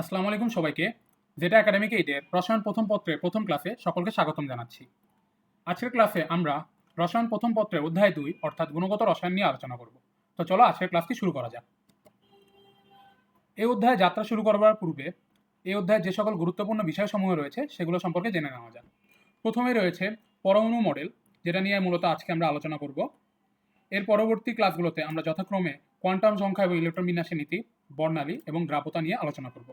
আসসালামু আলাইকুম সবাইকে। যেটা একাডেমিক এইডের রসায়ন প্রথম পত্রের প্রথম ক্লাসে সকলকে স্বাগতম জানাচ্ছি। আজকের ক্লাসে আমরা রসায়ন প্রথম পত্রের অধ্যায় দুই, অর্থাৎ গুণগত রসায়ন নিয়ে আলোচনা করব। তো চলো আজকের ক্লাসটি শুরু করা যাক। এই অধ্যায়ে যাত্রা শুরু করবার পূর্বে এই অধ্যায়ে যে সকল গুরুত্বপূর্ণ বিষয়সমূহ রয়েছে, সেগুলো সম্পর্কে জেনে নেওয়া যাক। প্রথমে রয়েছে পরমাণু মডেল, যেটা নিয়ে মূলত আজকে আমরা আলোচনা করব। এর পরবর্তী ক্লাসগুলোতে আমরা যথাক্রমে কোয়ান্টাম সংখ্যা এবং ইলেকট্রন বিন্যাসের নীতি, বর্ণালী এবং দ্রাবতা নিয়ে আলোচনা করব।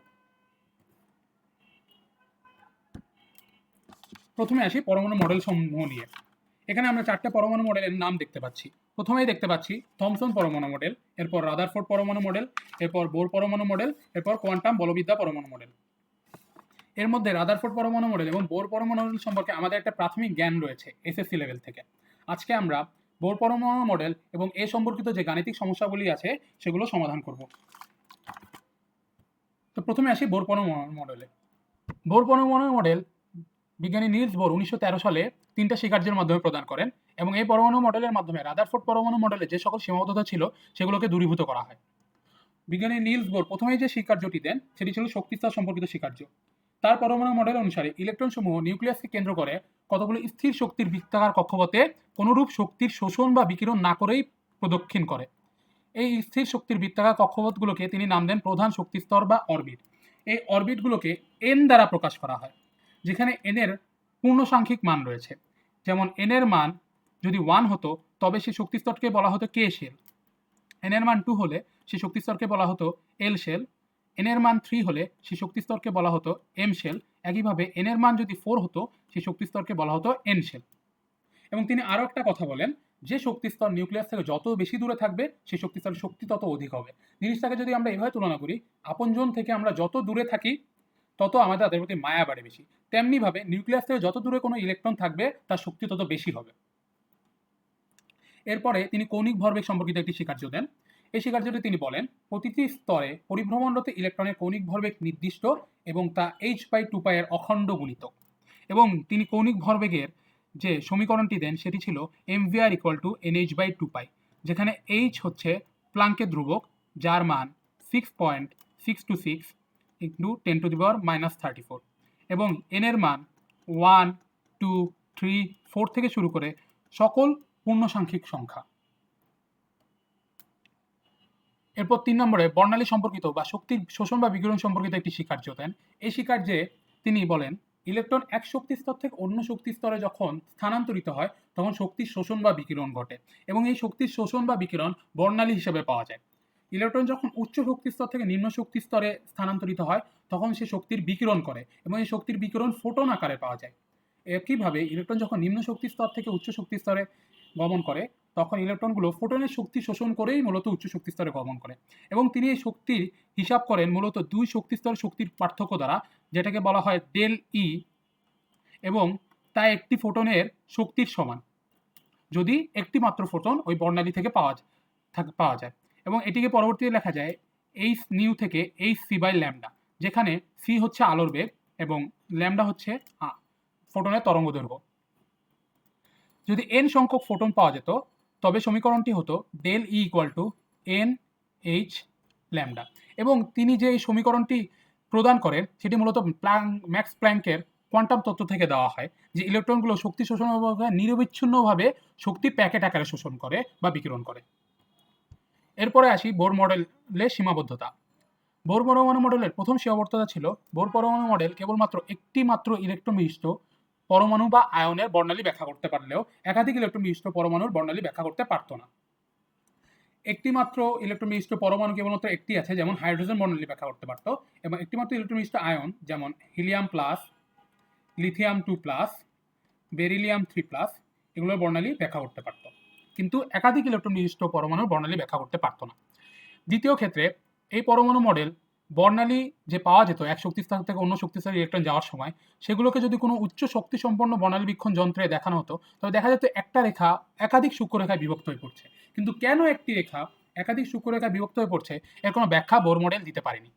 প্রথমে আসি পরমাণু মডেল সমূহ নিয়ে। এখানে আমরা চারটে পরমাণু মডেলের নাম দেখতে পাচ্ছি। প্রথমেই দেখতে পাচ্ছি থমসন পরমাণু মডেল এরপর রাদারফোর্ড পরমাণু মডেল এরপর বোর পরমাণু মডেল এরপর কোয়ান্টাম বলবিদ্যা পরমাণু মডেল এর মধ্যে রাদারফোর্ড পরমাণু মডেল এবং বোর পরমাণু মডেল সম্পর্কে আমাদের একটা প্রাথমিক জ্ঞান রয়েছে এসএসসি লেভেল থেকে। আজকে আমরা বোর পরমাণু মডেল এবং এ সম্পর্কিত যে গাণিতিক সমস্যাগুলি আছে সেগুলো সমাধান করব। তো প্রথমে আসি বোর পরমাণু মডেলে বোর পরমাণু মডেল বিজ্ঞানী নিলস বোর উনিশশো তেরো সালে তিনটা স্বীকার্যের মাধ্যমে প্রদান করেন এবং এই পরমাণু মডেলের মাধ্যমে রাদারফোর্ড পরমাণু মডেলে যে সকল সীমাবদ্ধতা ছিল সেগুলোকে দূরীভূত করা হয়। বিজ্ঞানী নিলস বোর প্রথমেই যে স্বীকার্যটি দেন সেটি ছিল শক্তিস্তর সম্পর্কিত স্বীকার্য। তার পরমাণু মডেল অনুসারে ইলেকট্রন সমূহ নিউক্লিয়াসকে কেন্দ্র করে কতগুলো স্থির শক্তির বৃত্তাকার কক্ষপথে কোনরূপ শক্তির শোষণ বা বিকিরণ না করেই প্রদক্ষিণ করে। এই স্থির শক্তির বৃত্তাকার কক্ষপথগুলোকে তিনি নাম দেন প্রধান শক্তিস্তর বা অরবিট। এই অরবিটগুলোকে এন দ্বারা প্রকাশ করা হয়। যেখানে এনের পূর্ণসাংখ্যিক মান রয়েছে। যেমন এন এর মান যদি ওয়ান হতো, তবে সেই শক্তিস্তরকে বলা হতো কে শেল এন এর মান টু হলে সেই শক্তিস্তরকে বলা হতো এল শেল এন এর মান থ্রি হলে সেই শক্তিস্তরকে বলা হতো এম শেল একইভাবে এনের মান যদি ফোর হতো সেই শক্তিস্তরকে বলা হতো এন শেল এবং তিনি আরও একটা কথা বলেন, যে শক্তিস্তর নিউক্লিয়াস থেকে যত বেশি দূরে থাকবে সেই শক্তিস্তরের শক্তি তত অধিক হবে। জিনিসটাকে যদি আমরা এভাবে তুলনা করি, আপনজন থেকে আমরা যত দূরে থাকি তত আমাদের তাদের প্রতি মায়া বাড়ে বেশি। তেমনিভাবে নিউক্লিয়াস থেকে যত দূরে কোনো ইলেকট্রন থাকবে, তার শক্তি তত বেশি হবে। এরপরে তিনি কৌণিক ভরবেগ সম্পর্কিত একটি স্বীকার্য দেন। এই স্বীকার্যটি তিনি বলেন, প্রতিটি স্তরে পরিভ্রমণরত ইলেকট্রনের কৌণিক ভরবেগ নির্দিষ্ট এবং তা এইচ বাই টু পাই এর অখণ্ড গুণিত। এবং তিনি কৌণিক ভরবেগের যে সমীকরণটি দেন, সেটি ছিল M V R equal to N H by two pi যেখানে এইচ হচ্ছে প্লাঙ্কের ধ্রুবক, যার মান six point six two six into ten to the power minus thirty four. এবং এন এর মান ওয়ান, টু, থ্রি, ফোর থেকে শুরু করে সকল পূর্ণসাংখ্যিক সংখ্যা। এরপর তিন নম্বরে বর্ণালী সম্পর্কিত বা শক্তির শোষণ বা বিকিরণ সম্পর্কিত একটি স্বীকার্য দেন এই স্বীকার্যে তিনি বলেন, ইলেকট্রন এক শক্তি স্তর থেকে অন্য শক্তি স্তরে যখন স্থানান্তরিত হয়, তখন শক্তির শোষণ বা বিকিরণ ঘটে। এবং এই শক্তির শোষণ বা বিকিরণ বর্ণালী হিসেবে পাওয়া যায়। ইলেকট্রন যখন উচ্চ শক্তি স্তর থেকে নিম্ন শক্তি স্তরে স্থানান্তরিত হয়, তখন সে শক্তির বিকিরণ করে এবং এই শক্তির বিকিরণ ফোটন আকারে পাওয়া যায়। একইভাবে ইলেকট্রন যখন নিম্ন শক্তি স্তর থেকে উচ্চ শক্তি স্তরে গমন করে, তখন ইলেকট্রনগুলো ফোটনের শক্তি শোষণ করেই মূলত উচ্চ শক্তি স্তরে গমন করে এবং তিনি এই শক্তির হিসাব করেন মূলত দুই শক্তি স্তরের শক্তির পার্থক্য দ্বারা, যেটাকে বলা হয় ডেল ই এবং তা একটি ফোটনের শক্তির সমান। যদি একটি মাত্র ফোটন ওই বর্ণালী থেকে পাওয়া পাওয়া যায়। এবং এটিকে পরবর্তীতে লেখা যায় এইচ নিউ থেকে এইচ সি বাই ল্যামডা যেখানে সি হচ্ছে আলোর বেগ এবং ল্যামডা হচ্ছে ফোটনের তরঙ্গ দৈর্ঘ্য। যদি এন সংখ্যক ফোটন পাওয়া যেত, তবে সমীকরণটি হতো del E equal to N H lambda এবং তিনি যে এই সমীকরণটি প্রদান করেন, সেটি মূলত প্ল্যাং ম্যাক্স প্ল্যাঙ্কের কোয়ান্টাম তত্ত্ব থেকে দেওয়া হয়, যে ইলেকট্রনগুলো শক্তি শোষণ নিরবিচ্ছিন্নভাবে শক্তি প্যাকেট আকারে শোষণ করে বা বিকিরণ করে। এরপরে আসি বোর মডেলের সীমাবদ্ধতা। বোর পরমাণু মডেলের প্রথম সীমাবদ্ধতা ছিল, বোর পরমাণু মডেল কেবলমাত্র একটি মাত্র ইলেকট্রন বিশিষ্ট পরমাণু বা আয়নের বর্ণালী ব্যাখ্যা করতে পারলেও একাধিক ইলেকট্রন বিশিষ্ট পরমাণুর বর্ণালী ব্যাখ্যা করতে পারত না। একটি মাত্র ইলেকট্রন বিশিষ্ট পরমাণু কেবলমাত্র একটি আছে, যেমন হাইড্রোজেন বর্ণালী ব্যাখ্যা করতে পারত, এবং একটি মাত্র ইলেকট্রন বিশিষ্ট আয়ন, যেমন helium plus, lithium two plus, beryllium three plus, এগুলোর বর্ণালী ব্যাখ্যা করতে পারত। কিন্তু একাধিক ইলেকট্রন বিশিষ্ট পরমাণুর বর্ণালী ব্যাখ্যা করতে পারত না। দ্বিতীয় ক্ষেত্রে, এই পরমাণু মডেল বর্ণালী যে পাওয়া যেত, এক শক্তিস্থান থেকে অন্য শক্তিস্তরে ইলেকট্রন যাওয়ার সময়, সেগুলোকে যদি কোনো উচ্চ শক্তি সম্পন্ন বর্ণালী বীক্ষণ যন্ত্রে দেখানো হতো তবে দেখা যেত একটা রেখা একাধিক সূক্ষ্মরেখায় বিভক্ত হয়ে পড়ছে। কিন্তু কেন একটি রেখা একাধিক সূক্ষ্মরেখায় বিভক্ত হয়ে পড়ছে, এর কোনো ব্যাখ্যা বোর মডেল দিতে পারেনি।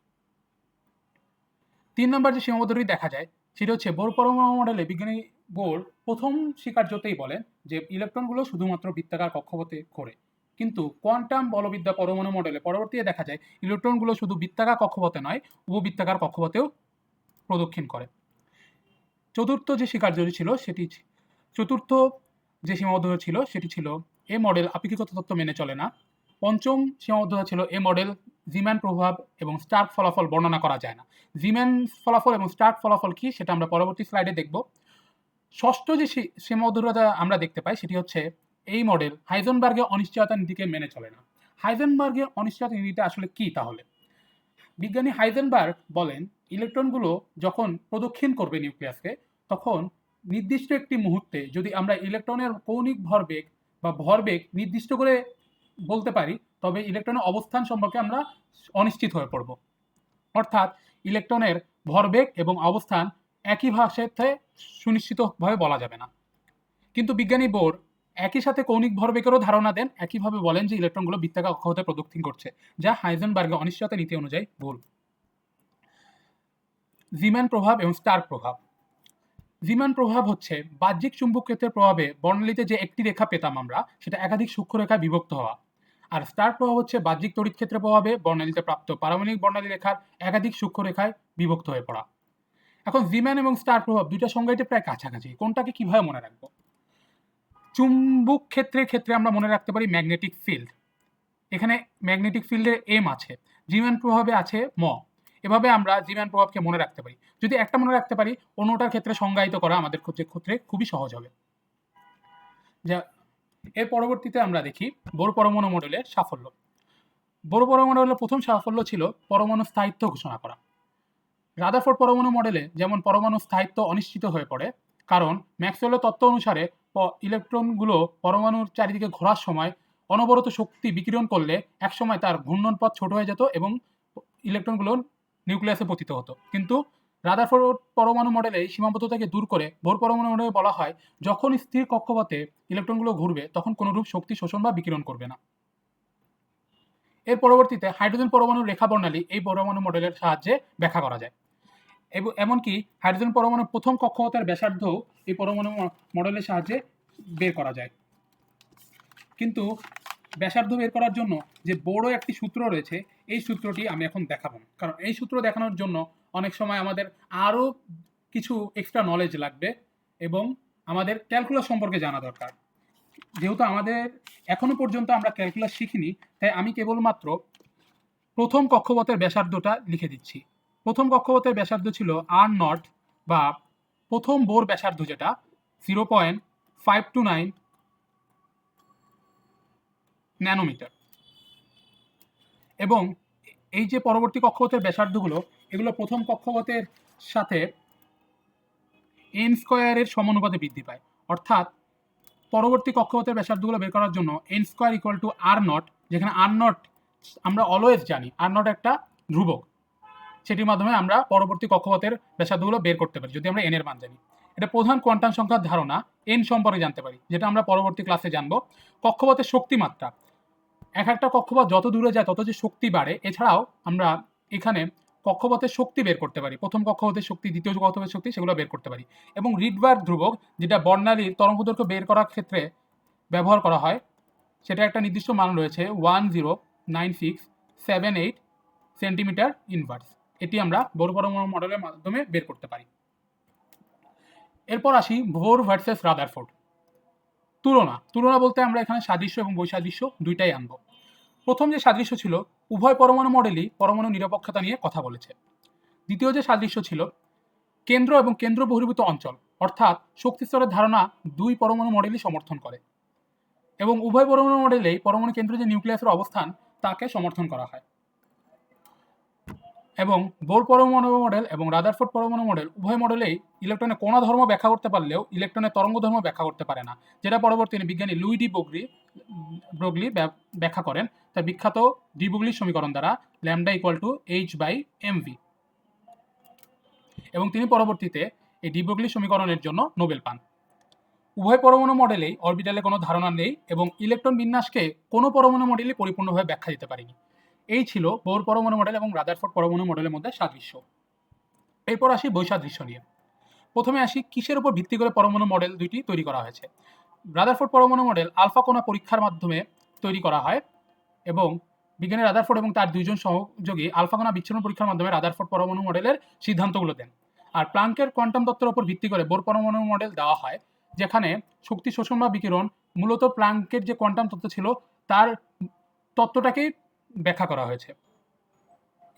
তিন নম্বর যে সীমাবদ্ধটি দেখা যায়, সেটা হচ্ছে বোর পরমাণু মডেলে বিজ্ঞানী বোর প্রথম স্বীকার্যতেই বলেন যে ইলেকট্রনগুলো শুধুমাত্র বৃত্তাকার কক্ষপথে ঘোরে। কিন্তু কোয়ান্টাম বলবিদ্যা পরমাণু মডেলে পরবর্তীতে দেখা যায়, ইলেকট্রনগুলো শুধু বৃত্তাকার কক্ষপথে নয়, উপবৃত্তাকার কক্ষপথেও প্রদক্ষিণ করে। চতুর্থ যে স্বীকার্যটি ছিল, সেটি চতুর্থ যে সীমাবদ্ধতা ছিল, সেটি ছিল এ মডেল আপেক্ষিকতা তত্ত্ব মেনে চলে না। পঞ্চম সীমাবদ্ধতা ছিল এ মডেল জিম্যান প্রভাব এবং স্টার্ক ফলাফল বর্ণনা করা যায় না। জিম্যান ফলাফল এবং স্টার্ক ফলাফল কি, সেটা আমরা পরবর্তী স্লাইডে দেখব। ষষ্ঠ যে সীমাবদ্ধতা আমরা দেখতে পাই সেটি হচ্ছে এই মডেল হাইজেনবার্গের অনিশ্চয়তা নীতিকে মেনে চলে না। হাইজেনবার্গের অনিশ্চয়তা নীতিটা আসলে কি তাহলে? বিজ্ঞানী হাইজেনবার্গ বলেন, ইলেকট্রনগুলো যখন প্রদক্ষিণ করবে নিউক্লিয়াসকে, তখন নির্দিষ্ট একটি মুহূর্তে যদি আমরা ইলেকট্রনের কৌণিক ভরবেগ বা ভরবেগ নির্দিষ্ট করে বলতে পারি, তবে ইলেকট্রনের অবস্থান সম্পর্কে আমরা অনিশ্চিত হয়ে পড়ব। অর্থাৎ ইলেকট্রনের ভরবেগ এবং অবস্থান একই ভাষাতে সুনিশ্চিতভাবে বলা যাবে না। কিন্তু বিজ্ঞানী বোর একই সাথে কৌণিক ভরবেগেরও ধারণা দেন, একইভাবে বলেন যে ইলেকট্রনগুলো বৃত্তাকার কক্ষপথে প্রদক্ষিণ করছে, যা হাইজেনবার্গের অনিশ্চয়তা নীতি অনুযায়ী ভুল। জিম্যান প্রভাব এবং স্টার প্রভাব। জিম্যান প্রভাব হচ্ছে বাহ্যিক চুম্বক ক্ষেত্রের প্রভাবে বর্ণালীতে যে একটি রেখা পেতাম আমরা, সেটা একাধিক সূক্ষ্ম রেখায় বিভক্ত হওয়া। আর স্টার প্রভাব হচ্ছে বাহ্যিক তড়িৎ ক্ষেত্রের প্রভাবে বর্ণালীতে প্রাপ্ত পারমাণবিক বর্ণালী রেখার একাধিক সূক্ষ্ম রেখায় বিভক্ত হয়ে পড়া। এখন জিম্যান এবং স্টার প্রভাব দুইটা সংজ্ঞাটি প্রায় কাছাকাছি। কোনটাকে কীভাবে মনে রাখব? চুম্বক ক্ষেত্রের ক্ষেত্রে আমরা মনে রাখতে পারি ম্যাগনেটিক ফিল্ড। এখানে ম্যাগনেটিক ফিল্ডের এম আছে জিম্যান প্রভাবে আছে ম। এভাবে আমরা জিম্যান প্রভাবকে মনে রাখতে পারি। যদি একটা মনে রাখতে পারি, অন্যটার ক্ষেত্রে সংজ্ঞায়িত করা আমাদের ক্ষেত্রে খুবই সহজ হবে। যা, এর পরবর্তীতে আমরা দেখি বোর পরমাণু মডেলের সাফল্য। বোর পরমাণু মডেলের প্রথম সাফল্য ছিল পরমাণু স্থায়িত্ব ঘোষণা করা। রাদারফোর্ড পরমাণু মডেলে যেমন পরমাণু স্থায়িত্ব অনিশ্চিত হয়ে পড়ে, কারণ ম্যাক্সওয়েলের তত্ত্ব অনুসারে ইলেকট্রনগুলো পরমাণুর চারিদিকে ঘোরার সময় অনবরত শক্তি বিকিরণ করলে একসময় তার ঘূর্ণন পথ ছোট হয়ে যেত এবং ইলেকট্রনগুলো নিউক্লিয়াসে পতিত হতো। কিন্তু রাদারফোর্ড পরমাণু মডেলে এই সীমাবদ্ধতাকে দূর করে ভোর পরমাণু মডেলে বলা হয়, যখন স্থির কক্ষপথে ইলেকট্রনগুলো ঘুরবে, তখন কোনোরূপ শক্তি শোষণ বা বিকিরণ করবে না। এর পরবর্তীতে হাইড্রোজেন পরমাণুর রেখা বর্ণালী এই পরমাণু মডেলের সাহায্যে ব্যাখ্যা করা যায়। এবং এমনকি হাইড্রোজেন পরমাণুর প্রথম কক্ষপথের ব্যাসার্ধ এই পরমাণু মডেলের সাহায্যে বের করা যায়। কিন্তু ব্যাসার্ধ বের করার জন্য যে বড় একটি সূত্র রয়েছে, এই সূত্রটি আমি এখন দেখাবো। কারণ এই সূত্র দেখানোর জন্য অনেক সময় আমাদের আরও কিছু এক্সট্রা নলেজ লাগবে এবং আমাদের ক্যালকুলাস সম্পর্কে জানা দরকার। যেহেতু আমাদের এখনও পর্যন্ত আমরা ক্যালকুলাস শিখিনি, তাই আমি কেবলমাত্র প্রথম কক্ষপথের ব্যাসার্ধটা লিখে দিচ্ছি। প্রথম কক্ষপথের ব্যাসার্ধ ছিল আর নট বা প্রথম বোর ব্যাসার্ধ যেটা zero point five two nine nanometre. এবং এই যে পরবর্তী কক্ষপথের ব্যাসার্ধগুলো, এগুলো প্রথম কক্ষপথের সাথে এন স্কোয়ারের সমানুপাতে বৃদ্ধি পায়। অর্থাৎ পরবর্তী কক্ষপথের ব্যাসার্ধগুলো বের করার জন্য N square equal to R naught যেখানে আর নট আমরা অলওয়েজ জানি আর নট একটা ধ্রুবক। সেটির মাধ্যমে আমরা পরবর্তী কক্ষপথের ব্যাসার্ধগুলো বের করতে পারি, যদি আমরা এন এর মান জানি। এটা প্রধান কোয়ান্টাম সংখ্যার ধারণা এন সম্পর্কে জানতে পারি, যেটা আমরা পরবর্তী ক্লাসে জানব। কক্ষপথের শক্তিমাত্রা, এক একটা কক্ষপথ যত দূরে যায় তত যে শক্তি বাড়ে, এছাড়াও আমরা এখানে কক্ষপথের শক্তি বের করতে পারি। প্রথম কক্ষপথের শক্তি, দ্বিতীয় কক্ষপথের শক্তি, সেগুলো বের করতে পারি। এবং রিডবার ধ্রুবক, যেটা বর্ণালীর তরঙ্গদৈর্ঘ্য বের করার ক্ষেত্রে ব্যবহার করা হয়, সেটা একটা নির্দিষ্ট মান রয়েছে one zero nine six seven eight centimetre inverse এটি আমরা বোর পরমাণু মডেলের মাধ্যমে বের করতে পারি। এরপর আসি ভোর ভার্সেস রাদারফোর্ড তুলনা তুলনা বলতে আমরা এখানে সাদৃশ্য এবং বৈসাদৃশ্য দুইটাই আনব। প্রথম যে সাদৃশ্য ছিল, উভয় পরমাণু মডেলই পরমাণু নিরপেক্ষতা নিয়ে কথা বলেছে। দ্বিতীয় যে সাদৃশ্য ছিল, কেন্দ্র এবং কেন্দ্র বহির্ভূত অঞ্চল, অর্থাৎ শক্তিস্তরের ধারণা দুই পরমাণু মডেলই সমর্থন করে এবং উভয় পরমাণু মডেলেই পরমাণু কেন্দ্র যে নিউক্লিয়াসের অবস্থান, তাকে সমর্থন করা হয়। এবং বোর পরমাণু মডেল এবং রাদারফোর্ড পরমাণু মডেল উভয় মডেলেই ইলেকট্রনের কোনা ধর্ম ব্যাখ্যা করতে পারলেও ইলেকট্রনের তরঙ্গ ধর্ম ব্যাখ্যা করতে পারে না, যেটা পরবর্তীতে বিজ্ঞানী লুই ডি বগ্রি ব্রগলি ব্যাখ্যা করেন। তার বিখ্যাত ডি বগলির সমীকরণ দ্বারা, lambda equal to H by M V এবং তিনি পরবর্তীতে এই ডি ব্রগলি সমীকরণের জন্য নোবেল পান। উভয় পরমাণু মডেলেই অরবিটালে কোনো ধারণা নেই এবং ইলেকট্রন বিন্যাসকে কোনো পরমাণু মডেলই পরিপূর্ণভাবে ব্যাখ্যা দিতে পারেনি। এই ছিল বোর পরমাণু মডেল এবং রাদারফোর্ড পরমাণু মডেলের মধ্যে সাদৃশ্য। এরপর আসি বৈসাদৃশ্য নিয়ে। প্রথমে আসি কিসের উপর ভিত্তি করে পরমাণু মডেল দুইটি তৈরি করা হয়েছে। রাদারফোর্ড পরমাণু মডেল আলফা কোনা পরীক্ষার মাধ্যমে তৈরি করা হয় এবং বিজ্ঞানী রাদারফোর্ড এবং তার দুইজন সহযোগী আলফাগোনা বিচ্ছিন্ন পরীক্ষার মাধ্যমে রাদারফোর্ড পরমাণু মডেলের সিদ্ধান্তগুলো দেন। আর প্লাঙ্কের কোয়ান্টাম তত্ত্বের উপর ভিত্তি করে বোর পরমাণু মডেল দেওয়া হয়, যেখানে শক্তি, শোষণ বা বিকিরণ মূলত প্লাঙ্কের যে কোয়ান্টাম তত্ত্ব ছিল, তার তত্ত্বটাকেই ব্যাখ্যা করা হয়েছে।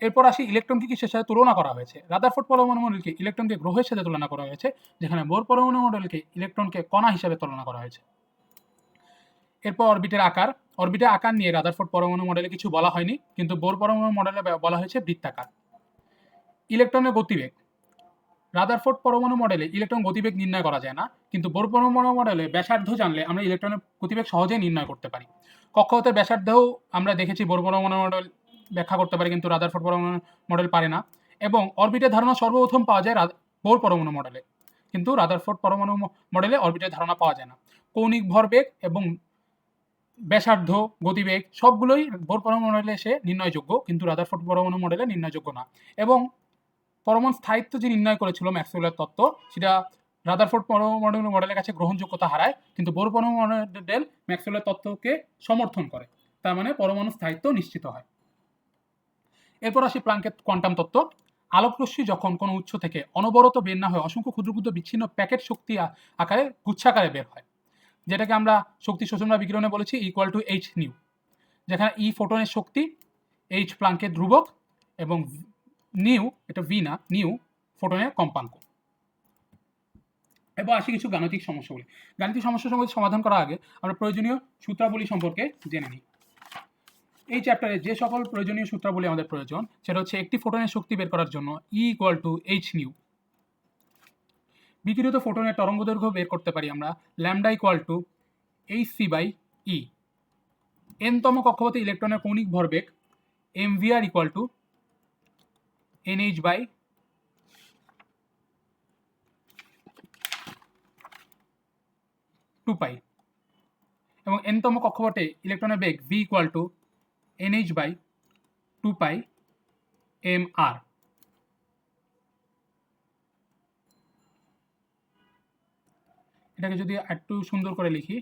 এরপর আসি ইলেকট্রনকে কিসের সাথে তুলনা করা হয়েছে? রাদার রাদারফোর্ড পরমাণু মডেলকে ইলেকট্রনকে গ্রহের সাথে তুলনা করা হয়েছে, যেখানে বোর পরমাণু মডেলকে ইলেকট্রনকে কণা হিসাবে তুলনা করা হয়েছে। এরপর অরবিটের আকার। অরবিটের আকার নিয়ে রাদার রাদারফোর্ড পরমাণু মডেলে কিছু বলা হয়নি, কিন্তু বোর পরমাণু মডেলে বলা হয়েছে বৃত্তাকার। ইলেকট্রনের গতিবেগ। রাদার রাদারফোর্ড পরমাণু মডেলে ইলেকট্রন গতিবেগ নির্ণয় করা যায় না, কিন্তু বোর পরমাণু মডেলে ব্যাসার্ধ জানলে আমরা ইলেকট্রনের গতিবেগ সহজেই নির্ণয় করতে পারি। কক্ষপথের ব্যাসার্ধও আমরা দেখেছি বোর পরমাণু মডেল ব্যাখ্যা করতে পারি, কিন্তু রাদার রাদারফোর্ড পরমাণু মডেল পারে না। এবং অরবিটের ধারণা সর্বপ্রথম পাওয়া যায় বোর পরমাণু মডেলে। কিন্তু রাদার রাদারফোর্ড পরমাণু মডেলে অরবিটের ধারণা পাওয়া যায় না। কৌণিক ভরবেগ এবং ব্যাসার্ধ, গতিবেগ সবগুলোই বোর পরমাণু মডেলে এসে নির্ণয়যোগ্য, কিন্তু রাদার রাদারফোর্ড পরমাণু মডেলে নির্ণয়যোগ্য না। এবং পরমাণু স্থায়িত্ব যে নির্ণয় করেছিল ম্যাক্সওয়েলের তত্ত্ব, সেটা রাদারফোর্ড পরমাণু মডেলের কাছে গ্রহণযোগ্যতা হারায়, কিন্তু বোর পরমাণু মডেল ম্যাক্সওয়েলের তত্ত্বকে সমর্থন করে। তার মানে পরমাণু স্থায়িত্ব নিশ্চিত হয়। এরপর আসি প্লাঙ্কের কোয়ান্টাম তত্ত্ব। আলোক রশ্মি যখন কোনো উৎস থেকে অনবরত বের না হয়ে অসংখ্য ক্ষুদ্র ক্ষুদ্র বিচ্ছিন্ন প্যাকেট শক্তি আকারে গুচ্ছাকারে বের হয়, যেটাকে আমরা শক্তি শোষণ বা বিকিরণে বলেছি ইকুয়াল টু এইচ নিউ যেখানে ই ফোটনের শক্তি এইচ প্লাঙ্কের ধ্রুবক এবং নিউ এটা ভি না নিউ ফোটনের কম্পাঙ্ক। এবার আসি কিছু গাণিতিক সমস্যাগুলি। গাণিতিক সমস্যাসমূহ সমাধান করার আগে আমরা প্রয়োজনীয় সূত্রাবলী সম্পর্কে জেনে নিই। এই চ্যাপ্টারে যে সকল প্রয়োজনীয় সূত্রাবলী আমাদের প্রয়োজন, সেটা হচ্ছে একটি ফোটনের শক্তি বের করার জন্য E equal to H nu বিকিরিত ফোটনের তরঙ্গ দৈর্ঘ্য বের করতে পারি আমরা lambda equal to H C by E এনতম কক্ষপথে ইলেকট্রনের কৌণিক ভরবেগ M V R equal to N H by two pi এবং এনতম কক্ষপথে ইলেকট্রনের বেগ V equal to H by two pi M R এটাকে যদি একটু সুন্দর করে লিখি।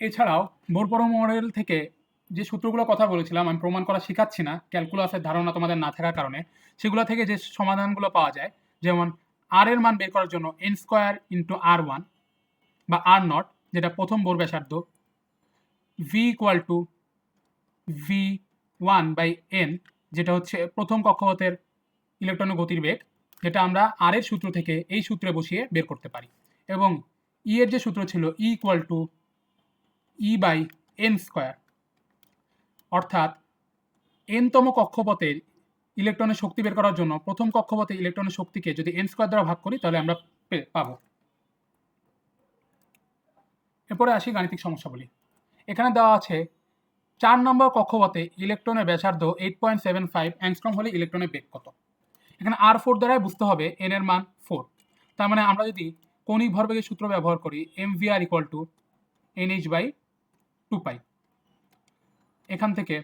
এছাড়াও বোরপরো মডেল থেকে যে সূত্রগুলো কথা বলেছিলাম, আমি প্রমাণ করা শেখাচ্ছি না, ক্যালকুলাসের ধারণা তোমাদের না থাকার কারণে, সেগুলো থেকে যে সমাধানগুলো পাওয়া যায়, যেমন আর এর মান বের করার জন্য N square into R one বা আর নট যেটা প্রথম বোর ব্যাসার্ধ V equal to V one by N যেটা হচ্ছে প্রথম কক্ষপথের ইলেকট্রনের গতির বেগ, যেটা আমরা আর এর সূত্র থেকে এই সূত্রে বসিয়ে বের করতে পারি। এবং ই এর যে সূত্র ছিল E equal to E by N square অর্থাৎ এনতম কক্ষপথের ইলেকট্রনের শক্তি বের করার জন্য প্রথম কক্ষপথে ইলেকট্রনের শক্তিকে যদি এন স্কোয়ার দ্বারা ভাগ করি, তাহলে আমরা পাবো। এরপরে আসি গাণিতিক সমস্যাগুলি এখানে দেওয়া আছে, চার নম্বর কক্ষপথে ইলেকট্রনের ব্যাসার্ধ eight point seven five angstrom হলে ইলেকট্রনের বেগ কত? এখানে আর ফোর দ্বারাই বুঝতে হবে এন এর মান ফোর তার মানে আমরা যদি কৌণিক ভরবেগের সূত্র ব্যবহার করি M V R equal to N H by two pi এখান থেকে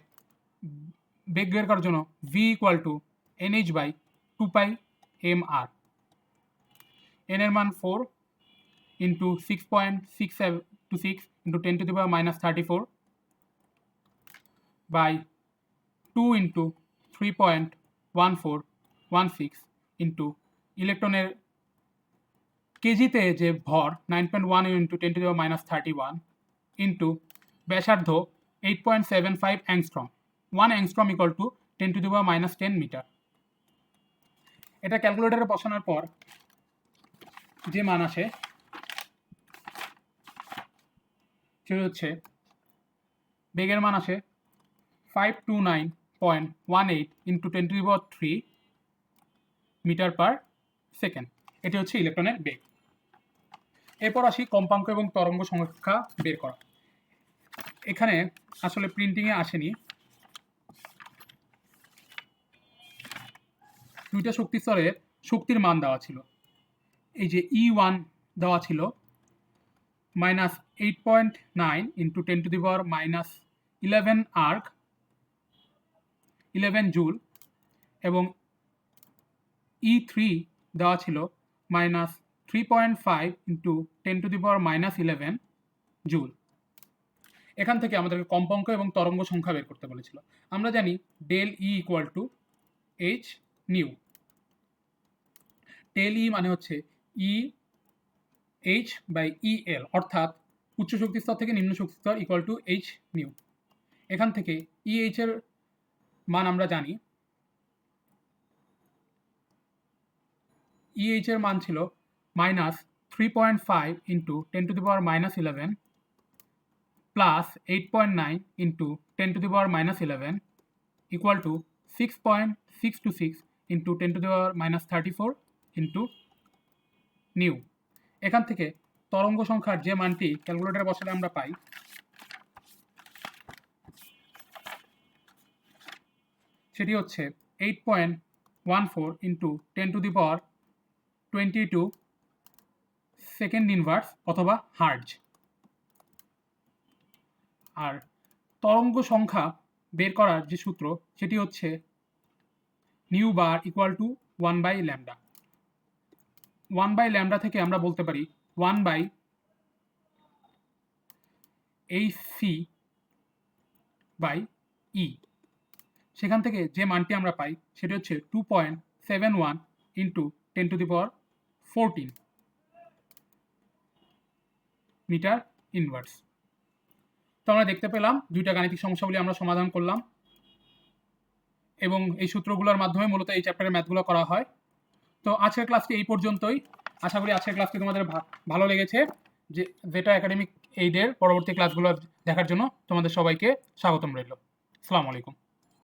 বেগ বের করার জন্য V equal to N H by two pi M R N এর মান four into six point six seven two six into ten to the power minus thirty four by two into three point one four one six into ইলেকট্রনের কেজিতে যে ভর nine point one into ten to the power minus thirty one into ব্যাসার্ধ eight point seven five angstrom one angstrom equal to ten to the power minus ten metre এটা ক্যালকুলেটারে বসানোর পর যে মান আসে সেটা হচ্ছে, বেগের মান আসে five two nine point one eight into ten to the power three metre per second এটি হচ্ছে ইলেকট্রনের বেগ। এরপর আসি কম্পাঙ্ক এবং তরঙ্গ সংখ্যা বের করা এখানে আসলে প্রিন্টিংয়ে আসেনি। দুইটা শক্তি স্তরের শক্তির মান দেওয়া ছিল। এই যে ই ওয়ান দেওয়া ছিল minus eight point nine into ten to the power minus eleven arc eleven joule এবং ই থ্রি দেওয়া ছিল minus three point five into ten to the power minus eleven joule এখান থেকে আমাদেরকে কম্পাঙ্ক এবং তরঙ্গ সংখ্যা বের করতে বলেছিল। আমরা জানি del E equal to H nu del E মানে হচ্ছে ই এইচ বাই ই এল অর্থাৎ উচ্চ শক্তি স্তর থেকে নিম্ন শক্তি স্তর ইকুয়াল টু এইচ নিউ এখান থেকে ই এইচ এর মান আমরা জানি। ই এইচ এর মান ছিল minus three point five into ten to the power minus eleven plus eight point nine into ten to the power minus eleven equal to six point six two six into ten to the power minus thirty four into nu এখান থেকে তরঙ্গ সংখ্যার যে মানটি ক্যালকুলেটরে বসালে আমরা পাই সেটি হচ্ছে eight point one four into ten to the power twenty two second inverse অথবা হার্জ। আর তরঙ্গ সংখ্যা বের করার যে সূত্র, সেটি হচ্ছে nu bar equal to one by lambda. One by lambda থেকে আমরা বলতে পারি ওয়ান বাই এই সি বাই ই সেখান থেকে যে মানটি আমরা পাই, সেটি হচ্ছে two point seven one into ten to the power fourteen metre inverse তো আমরা দেখতে পেলাম দুইটা গাণিতিক সমস্যাগুলি আমরা সমাধান করলাম। এবং এই সূত্রগুলোর মাধ্যমে মূলত এই চ্যাপ্টারের ম্যাথগুলো করা হয়। তো আজকের ক্লাসটি এই পর্যন্তই। আশা করি আজকের ক্লাসটি তোমাদের ভালো লেগেছে। যে যেটা একাডেমিক এইডের পরবর্তী ক্লাসগুলো দেখার জন্য তোমাদের সবাইকে স্বাগতম রইল। আসসালামু আলাইকুম।